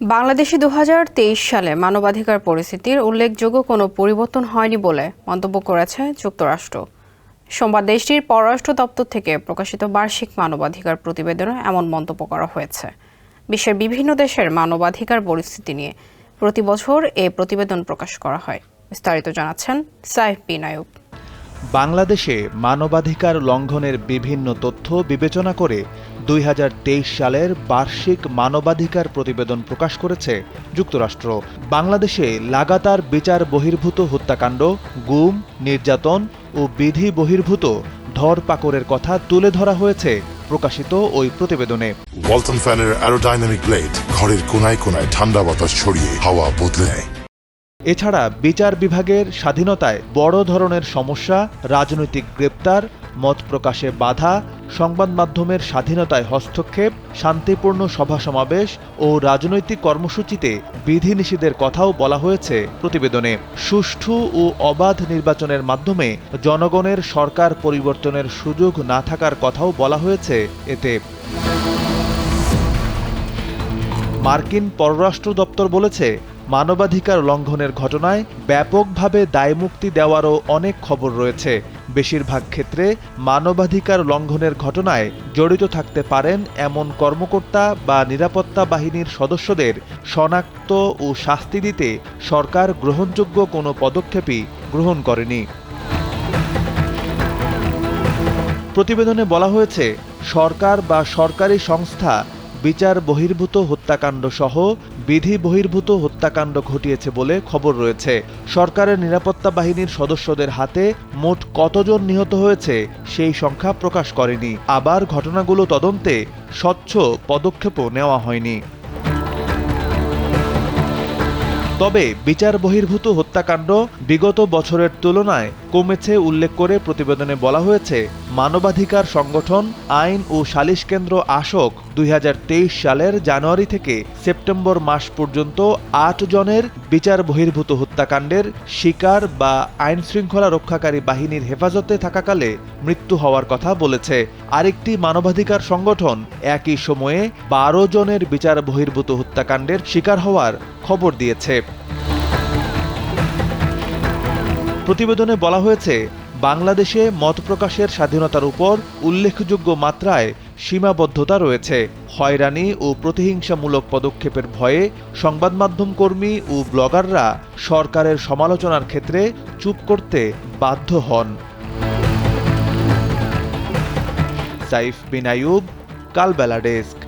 বাংলাদেশে দু হাজার তেইশ সালে মানবাধিকার পরিস্থিতির উল্লেখযোগ্য কোনো পরিবর্তন হয়নি বলে মন্তব্য করেছে যুক্তরাষ্ট্র। সোমবার দেশটির পররাষ্ট্র দপ্তর থেকে প্রকাশিত বার্ষিক মানবাধিকার প্রতিবেদনে এমন মন্তব্য করা হয়েছে। বিশ্বের বিভিন্ন দেশের মানবাধিকার পরিস্থিতি নিয়ে প্রতি বছর এ প্রতিবেদন প্রকাশ করা হয়। বিস্তারিত জানাচ্ছেন সাইফ বিনায়ক বাংলাদেশে মানবাধিকার লঙ্ঘনের বিভিন্ন তথ্য বিবেচনা করে দুই হাজার তেইশ সালের বার্ষিক মানবাধিকার প্রতিবেদন প্রকাশ করেছে যুক্তরাষ্ট্র। বাংলাদেশে লাগাতার বিচার বহির্ভূত হত্যাকাণ্ড, গুম, নির্যাতন ও বিধি বহির্ভূত ধরপাকড়ের কথা তুলে ধরা হয়েছে প্রকাশিত ওই প্রতিবেদনে। ওয়ালটন ফ্যানের অ্যারোডাইনামিক ব্লেড ঘরের কোনায় কোনায় ঠান্ডা বাতাস ছড়িয়ে হাওয়া বদলে নেয়। এছাড়া বিচার বিভাগের স্বাধীনতায় বড় ধরনের সমস্যা, রাজনৈতিক গ্রেপ্তার, মত প্রকাশে বাধা, সংবাদ মাধ্যমের স্বাধীনতায় হস্তক্ষেপ, শান্তিপূর্ণ সভা সমাবেশ ও রাজনৈতিক কর্মসূচিতে বিধিনিষেধের কথাও বলা হয়েছে প্রতিবেদনে। সুষ্ঠু ও অবাধ নির্বাচনের মাধ্যমে জনগণের সরকার পরিবর্তনের সুযোগ না থাকার কথাও বলা হয়েছে এতে। মার্কিন পররাষ্ট্র দপ্তর বলেছে মানবাধিকার লঙ্ঘনের ঘটনায় ব্যাপকভাবে দায়মুক্তি দেওয়ারও অনেক খবর রয়েছে। বেশিরভাগ ক্ষেত্রে মানবাধিকার লঙ্ঘনের ঘটনায় জড়িত থাকতে পারেন এমন কর্মকর্তা বা নিরাপত্তা বাহিনীর সদস্যদের শনাক্ত ও শাস্তি দিতে সরকার গ্রহণযোগ্য কোনো পদক্ষেপই গ্রহণ করেনি। প্রতিবেদনে বলা হয়েছে, সরকার বা সরকারি সংস্থা বিচার বহির্ভূত হত্যাকাণ্ড সহ বিধি বহির্ভূত হত্যাকাণ্ড ঘটিয়েছে বলে খবর রয়েছে। সরকারের নিরাপত্তা বাহিনীর সদস্যদের হাতে মোট কতজন নিহত হয়েছে সেই সংখ্যা প্রকাশ করেনি। আবার ঘটনাগুলো তদন্তে স্বচ্ছ পদক্ষেপও নেওয়া হয়নি। তবে বিচার বহির্ভূত হত্যাকাণ্ড বিগত বছরের তুলনায় কমেছে উল্লেখ করে প্রতিবেদনে বলা হয়েছে, মানবাধিকার সংগঠন, আইন ও সালিশ কেন্দ্র আশোক দুই সালের জানুয়ারি থেকে সেপ্টেম্বর মাস পর্যন্ত আট জনের বিচার বহির্ভূত হত্যাকাণ্ডের শিকার বা আইন শৃঙ্খলা রক্ষাকারী বাহিনীর হেফাজতে থাকাকালে মৃত্যু হওয়ার কথা বলেছে। আরেকটি মানবাধিকার সংগঠন একই সময়ে বারো জনের বিচার বহির্ভূত হত্যাকাণ্ডের শিকার হওয়ার খবর দিয়েছে। প্রতিবেদনে বলা হয়েছে, বাংলাদেশে মত প্রকাশের স্বাধীনতার উপর উল্লেখযোগ্য মাত্রায় সীমাবদ্ধতা রয়েছে। হয়রানি ও প্রতিহিংসামূলক পদক্ষেপের ভয়ে সংবাদ মাধ্যম কর্মী ও ব্লগাররা সরকারের সমালোচনার ক্ষেত্রে চুপ করতে বাধ্য হন। সাইফ বিন আইয়ুব, কালবেলা ডেস্ক।